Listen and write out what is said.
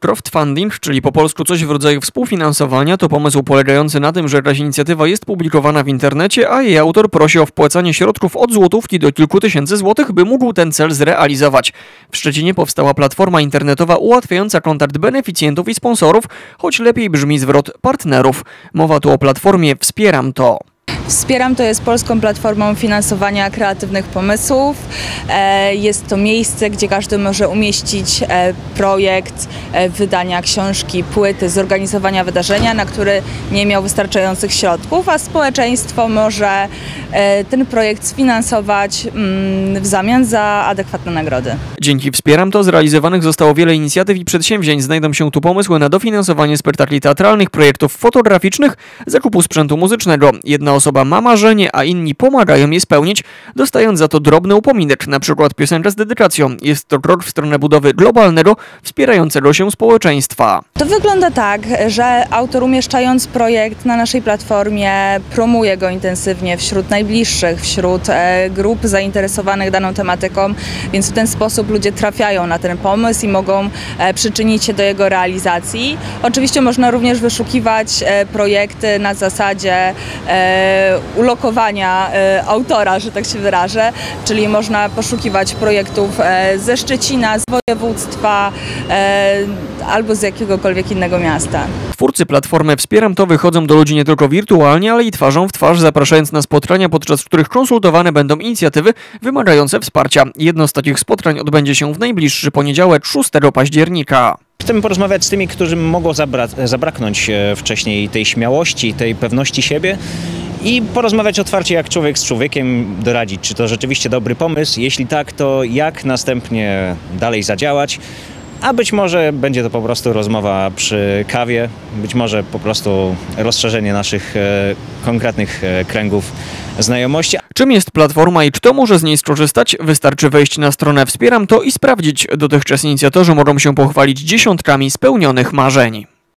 Crowdfunding, czyli po polsku coś w rodzaju współfinansowania, to pomysł polegający na tym, że jakaś inicjatywa jest publikowana w internecie, a jej autor prosi o wpłacanie środków od złotówki do kilku tysięcy złotych, by mógł ten cel zrealizować. W Szczecinie powstała platforma internetowa ułatwiająca kontakt beneficjentów i sponsorów, choć lepiej brzmi zwrot partnerów. Mowa tu o platformie Wspieram to. Wspieram to jest polską platformą finansowania kreatywnych pomysłów. E, Jest to miejsce, gdzie każdy może umieścić e, projekt e, wydania książki, płyty, zorganizowania wydarzenia, na który nie miał wystarczających środków, a społeczeństwo może ten projekt sfinansować mm, w zamian za adekwatne nagrody. Dzięki Wspieram to zrealizowanych zostało wiele inicjatyw i przedsięwzięć. Znajdą się tu pomysły na dofinansowanie spektakli teatralnych, projektów fotograficznych, zakupu sprzętu muzycznego. Jedna osoba ma marzenie, a inni pomagają je spełnić, dostając za to drobny upominek, na przykład piosenkę z dedykacją. Jest to krok w stronę budowy globalnego, wspierającego się społeczeństwa. To wygląda tak, że autor umieszczając projekt na naszej platformie promuje go intensywnie wśród najbliższych, wśród e, grup zainteresowanych daną tematyką, więc w ten sposób ludzie trafiają na ten pomysł i mogą e, przyczynić się do jego realizacji. Oczywiście można również wyszukiwać e, projekty na zasadzie ulokowania e, autora, że tak się wyrażę, czyli można poszukiwać projektów e, ze Szczecina, z województwa e, albo z jakiegokolwiek innego miasta. Twórcy platformy Wspieram to wychodzą do ludzi nie tylko wirtualnie, ale i twarzą w twarz, zapraszając na spotkania, podczas których konsultowane będą inicjatywy wymagające wsparcia. Jedno z takich spotkań odbędzie się w najbliższy poniedziałek 6 października. Chcemy porozmawiać z tymi, którym mogło zabra- zabraknąć wcześniej tej śmiałości, tej pewności siebie i porozmawiać otwarcie jak człowiek z człowiekiem, doradzić, czy to rzeczywiście dobry pomysł, jeśli tak, to jak następnie dalej zadziałać, a być może będzie to po prostu rozmowa przy kawie, być może po prostu rozszerzenie naszych e, konkretnych e, kręgów znajomości, Czym jest platforma i kto może z niej skorzystać? Wystarczy wejść na stronę Wspieram to i sprawdzić. Dotychczas inicjatorzy mogą się pochwalić dziesiątkami spełnionych marzeń.